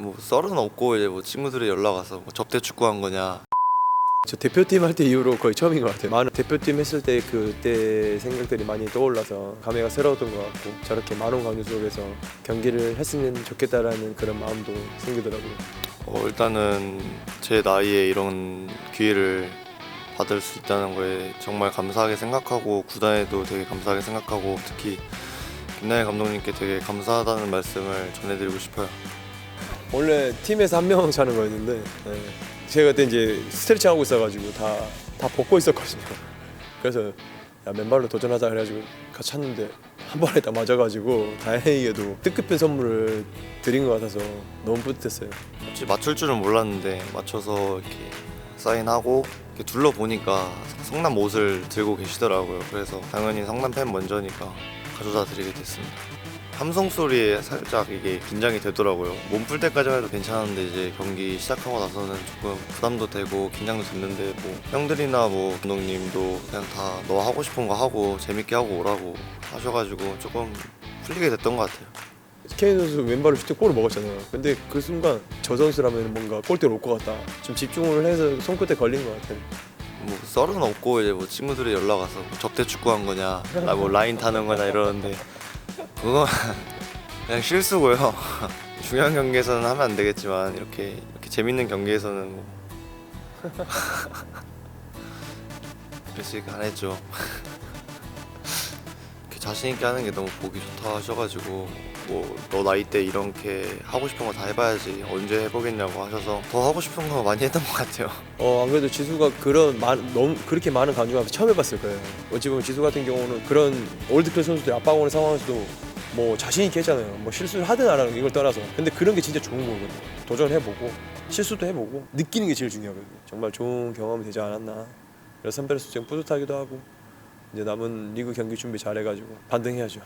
뭐 썰은 없고 이제 뭐 친구들이 연락 와서 뭐 접대 축구한 거냐 저 대표팀 할 때 이후로 거의 처음인 것 같아요. 많은 대표팀 했을 때 그때 생각들이 많이 떠올라서 감회가 새로웠던 것 같고 저렇게 많은 강조 속에서 경기를 했으면 좋겠다라는 그런 마음도 생기더라고요. 어, 일단은 제 나이에 이런 기회를 받을 수 있다는 거에 정말 감사하게 생각하고 구단에도 되게 감사하게 생각하고 특히 김나일 감독님께 되게 감사하다는 말씀을 전해드리고 싶어요. 원래 팀에서 한 명 자는 거였는데 예. 제가 그때 이제 스트레칭 하고 있어가지고 다 다 벗고 있었거든요. 그래서 야, 맨발로 도전하자 그래가지고 같이 쳤는데 한 번에 딱 맞아가지고 다행히도 뜻깊은 선물을 드린 것 같아서 너무 뿌듯했어요. 혹시 맞출 줄은 몰랐는데 맞춰서 이렇게 사인하고 이렇게 둘러보니까 성남 옷을 들고 계시더라고요. 그래서 당연히 성남 팬 먼저니까 가져다 드리게 됐습니다. 함성 소리에 살짝 이게 긴장이 되더라고요. 몸 풀 때까지만 해도 괜찮았는데 이제 경기 시작하고 나서는 조금 부담도 되고 긴장도 됐는데 뭐 형들이나 뭐 감독님도 그냥 다 너 하고 싶은 거 하고 재밌게 하고 오라고 하셔가지고 조금 풀리게 됐던 것 같아요. 케인 선수 왼발로 슈팅 골을 먹었잖아요. 근데 그 순간 저 선수라면 뭔가 골대로 올 것 같다. 좀 집중을 해서 손끝에 걸린 것 같아요. 뭐 썰은 없고 이제 뭐 친구들이 연락 와서 뭐 접대 축구한 거냐, 아, 뭐 라인 타는 거냐 이러는데 그거 그냥 실수고요. 중요한 경기에서는 하면 안 되겠지만 이렇게 이렇게 재밌는 경기에서는 뭐 그래서 안 했죠. 이렇게 자신 있게 하는 게 너무 보기 좋다 하셔가지고 뭐 너 나이 때 이렇게 하고 싶은 거 다 해봐야지 언제 해보겠냐고 하셔서 더 하고 싶은 거 많이 했던 것 같아요. 어, 안 그래도 지수가 그런 많, 너무 그렇게 많은 강조를 처음 해봤을 거예요. 어찌 보면 지수 같은 경우는 그런 올드클래스 선수들이 압박 오는 상황에서도 뭐 자신 있게 했잖아요. 뭐 실수를 하든 안 하든 이걸 떠나서. 근데 그런 게 진짜 좋은 거거든요. 도전해보고 실수도 해보고 느끼는 게 제일 중요하거든요. 정말 좋은 경험이 되지 않았나. 그래서 선배로서 좀 뿌듯하기도 하고 이제 남은 리그 경기 준비 잘해가지고 반등해야죠.